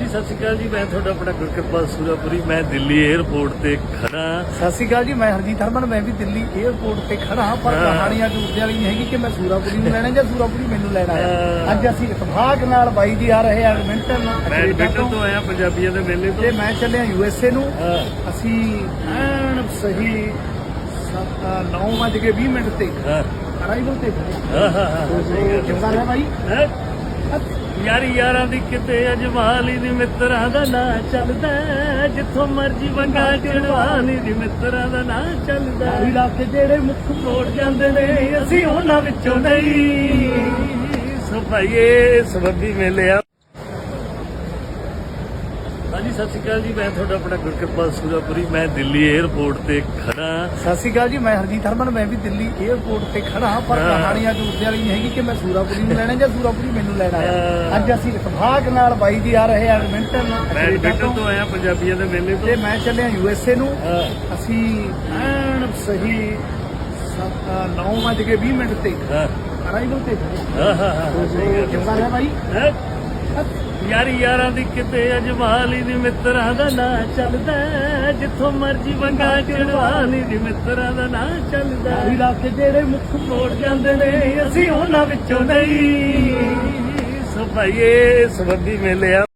ਹਾਂਜੀ ਸਤਿ ਸ਼੍ਰੀ ਅਕਾਲ ਜੀ ਮੈਂ ਤੁਹਾਡਾ ਆਪਣਾ ਗੁਰਕਿਰਪਾਲ ਸੂਰਾਪੁਰੀ ਮੈਂ ਦਿੱਲੀ 에ਅਰਪੋਰਟ ਤੇ ਖੜਾ ਸਤਿ ਸ਼੍ਰੀ ਅਕਾਲ ਜੀ ਮੈਂ ਹਰਜੀਤ ਹਰਮਨ ਮੈਂ ਵੀ ਦਿੱਲੀ 에ਅਰਪੋਰਟ ਤੇ ਖੜਾ ਪਰ ਹਾਂ। ਕਹਾਣੀ ਅੱਜ ਉਸਦੇ ਵਾਲੀ ਨਹੀਂ ਹੈਗੀ ਕਿ ਮੈਂ ਸੂਰਾਪੁਰੀ ਨੂੰ ਲੈਣਾ ਜਾਂ ਸੂਰਾਪੁਰੀ ਮੈਨੂੰ ਲੈਣਾ ਹੈ। ਅੱਜ ਅਸੀਂ ਇਤਫਾਕ ਨਾਲ ਬਾਈ ਜੀ ਆ ਰਹੇ ਆ ਐਡਮਿੰਟਨ ਐਡਮਿੰਟਨ ਤੋਂ। ਆਇਆ ਪੰਜਾਬੀਆਂ ਦੇ ਮੇਲੇ ਤੇ। ਤੋਂ ਮੈਂ ਚੱਲਿਆ ਯੂਐਸਏ ਨੂੰ। ਅਸੀਂ ਐਨ ਸਹੀ 9:20 ਮਿੰਟ ਤੇ ਅਰਾਈਵਲ ਤੇ ਹਾਂ ਹਾਂ ਹਾਂ ਕਿਵੇਂ ਹੈ ਬਾਈ? ਹੈ? ਯਾਰੀ ਯਾਰਾਂ ਦੀ ਕਿਤੇ ਅਜਮਾਲੀ ਦੀ ਮਿੱਤਰਾਂ ਦਾ ਨਾਂ ਚੱਲਦਾ। ਜਿੱਥੋਂ ਮਰਜ਼ੀ ਵੰਗਾ ਚੜਵਾਲੀ ਦੀ ਮਿੱਤਰਾਂ ਦਾ ਨਾਂ ਚੱਲਦਾ। ਰਾਤ ਜਿਹੜੇ ਮੁੱਖ ਮੋੜ ਜਾਂਦੇ ਨੇ ਅਸੀਂ ਉਹਨਾਂ ਵਿੱਚੋਂ ਨਹੀਂ। ਸਫਾਈਏ ਸਬੱਬੀ ਮਿਲਿਆ। ਸਤਿ ਸ਼੍ਰੀ ਅਕਾਲ ਜੀ ਮੈਂ ਤੁਹਾਡਾ ਆਪਣਾ ਗੁਰਕਿਰਪਾਲ ਸੂਰਾਪੁਰੀ ਮੈਂ ਦਿੱਲੀ 에ਅਰਪੋਰਟ ਤੇ ਖੜਾ। ਸਤਿ ਸ਼੍ਰੀ ਅਕਾਲ ਜੀ ਮੈਂ ਹਰਜੀਤ ਹਰਮਨ ਮੈਂ ਵੀ ਦਿੱਲੀ 에ਅਰਪੋਰਟ ਤੇ ਖੜਾ ਪਰ ਹਾਂ। ਕਹਾਣੀ ਅੱਜ ਉਸਦੇ ਵਾਲੀ ਨਹੀਂ ਹੈਗੀ ਕਿ ਮੈਂ ਸੂਰਾਪੁਰੀ ਨੂੰ ਲੈਣਾ ਜਾਂ ਸੂਰਾਪੁਰੀ ਮੈਨੂੰ ਲੈਣਾ। ਅੱਜ ਅਸੀਂ ਇਤਫਾਕ ਨਾਲ ਬਾਈ ਜੀ ਆ ਰਹੇ ਐਡਮਿੰਟਨ ਮੈਂ ਤੋਂ। ਆਇਆ ਪੰਜਾਬੀਆਂ ਦੇ ਮੇਲੇ ਤੇ। ਤੋਂ ਮੈਂ ਚੱਲਿਆ ਯੂਐਸਏ ਨੂੰ। ਅਸੀਂ ਐਨ ਸਹੀ 9:20 ਮਿੰਟ ਤੇ ਅਰਾਈਵਲ ਤੇ ਹਾਂ ਹਾਂ ਹਾਂ ਕਿਵੇਂ ਹੈ ਬਾਈ। ਹੈ? ਯਾਰੀ ਯਾਰਾਂ ਦੀ ਕਿਤੇ ਅਜਮਾਲੀ ਦੀ ਮਿੱਤਰਾਂ ਦਾ ਨਾਂ ਚੱਲਦਾ ਜਿੱਥੋਂ ਮਰਜ਼ੀ ਵੰਗਾ ਚੜਵਾਲੀ ਦੀ ਮਿੱਤਰਾਂ ਦਾ ਨਾਂ ਚੱਲਦਾ ਹੈ। ਰਾਤ ਜਿਹੜੇ ਮੁੱਖ ਮੋੜ ਜਾਂਦੇ ਨੇ ਅਸੀਂ ਉਹਨਾਂ ਵਿੱਚੋਂ ਨਹੀਂ ਸਫਾਈਏ ਸਬੱਬੀ ਮਿਲਿਆ